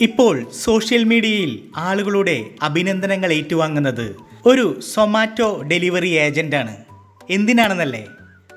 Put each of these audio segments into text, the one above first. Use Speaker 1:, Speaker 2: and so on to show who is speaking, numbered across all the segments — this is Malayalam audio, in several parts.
Speaker 1: ഇപ്പോൾ സോഷ്യൽ മീഡിയയിൽ ആളുകളുടെ അഭിനന്ദനങ്ങൾ ഏറ്റുവാങ്ങുന്നത് ഒരു സൊമാറ്റോ ഡെലിവറി ഏജന്റാണ്. എന്തിനാണെന്നല്ലേ?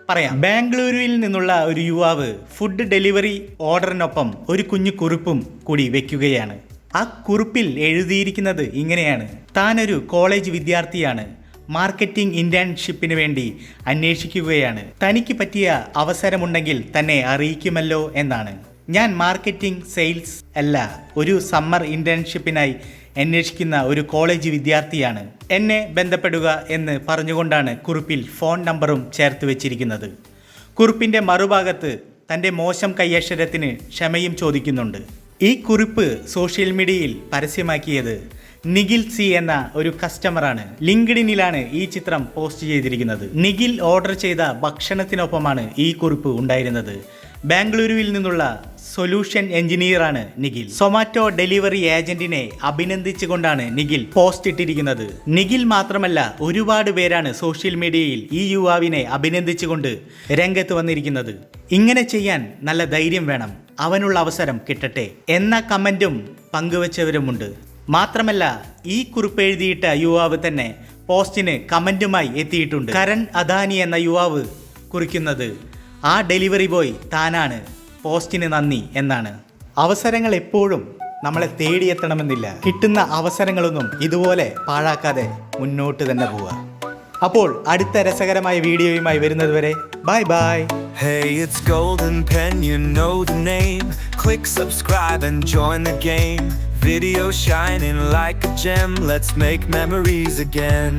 Speaker 1: പറയാം. ബാംഗ്ലൂരുവിൽ നിന്നുള്ള ഒരു യുവാവ് ഫുഡ് ഡെലിവറി ഓർഡറിനൊപ്പം ഒരു കുഞ്ഞു കുറിപ്പും കൂടി വെക്കുകയാണ്. ആ കുറിപ്പിൽ എഴുതിയിരിക്കുന്നത് ഇങ്ങനെയാണ്. താനൊരു കോളേജ് വിദ്യാർത്ഥിയാണ്. മാർക്കറ്റിംഗ് ഇന്റേൺഷിപ്പിന് വേണ്ടി അന്വേഷിക്കുകയാണ്. തനിക്ക് പറ്റിയ അവസരമുണ്ടെങ്കിൽ തന്നെ അറിയിക്കുമല്ലോ എന്നാണ്. ഞാൻ മാർക്കറ്റിംഗ് സെയിൽസ് അല്ല ഒരു സമ്മർ ഇന്റേൺഷിപ്പിനായി അന്വേഷിക്കുന്ന ഒരു കോളേജ് വിദ്യാർത്ഥിയാണ്. എന്നെ ബന്ധപ്പെടുക എന്ന് പറഞ്ഞുകൊണ്ടാണ് കുറിപ്പിൽ ഫോൺ നമ്പറും ചേർത്ത് വെച്ചിരിക്കുന്നത്. കുറിപ്പിന്റെ മറുഭാഗത്ത് തന്റെ മോശം കയ്യക്ഷരത്തിന് ക്ഷമയും ചോദിക്കുന്നുണ്ട്. ഈ കുറിപ്പ് സോഷ്യൽ മീഡിയയിൽ പരസ്യമാക്കിയത് നിഖിൽ സി എന്ന ഒരു കസ്റ്റമറാണ്. ലിങ്ക്ഡിനിലാണ് ഈ ചിത്രം പോസ്റ്റ് ചെയ്തിരിക്കുന്നത്. നിഖിൽ ഓർഡർ ചെയ്ത ഭക്ഷണത്തിനൊപ്പമാണ് ഈ കുറിപ്പ് ഉണ്ടായിരുന്നത്. ബാംഗ്ലൂരുവിൽ നിന്നുള്ള സൊല്യൂഷൻ എഞ്ചിനീയറാണ് നിഖിൽ. സൊമാറ്റോ ഡെലിവറി ഏജന്റിനെ അഭിനന്ദിച്ചുകൊണ്ടാണ് നിഖിൽ പോസ്റ്റ് ഇട്ടിരിക്കുന്നത്. നിഖിൽ മാത്രമല്ല ഒരുപാട് പേരാണ് സോഷ്യൽ മീഡിയയിൽ ഈ യുവാവിനെ അഭിനന്ദിച്ചുകൊണ്ട് രംഗത്ത് വന്നിരിക്കുന്നത്. ഇങ്ങനെ ചെയ്യാൻ നല്ല ധൈര്യം വേണം. അവനുള്ള അവസരം കിട്ടട്ടെ എന്ന കമന്റും പങ്കുവച്ചവരുമുണ്ട്. മാത്രമല്ല ഈ കുറിപ്പ് എഴുതിയിട്ട യുവാവ് തന്നെ പോസ്റ്റിന് കമന്റുമായി എത്തിയിട്ടുണ്ട്. കരൺ അദാനി എന്ന യുവാവ് കുറിക്കുന്നത്. ആ ഡെലിവറി ബോയ് താനാണ്. പോസ്റ്റിന് നന്ദി എന്നാണ് അവസരങ്ങൾ എപ്പോഴും നമ്മളെ തേടിയെത്തണമെന്നില്ല കിട്ടുന്ന അവസരങ്ങളൊന്നും ഇതുപോലെ പാഴാക്കാതെ മുന്നോട്ട് തന്നെ പോവുക അപ്പോൾ അടുത്ത രസകരമായ വീഡിയോയുമായി വരുന്നതുവരെ bye bye
Speaker 2: Hey, it's Golden Pen, you know the name. Click subscribe and join the game. Video shining like a gem, let's make memories again.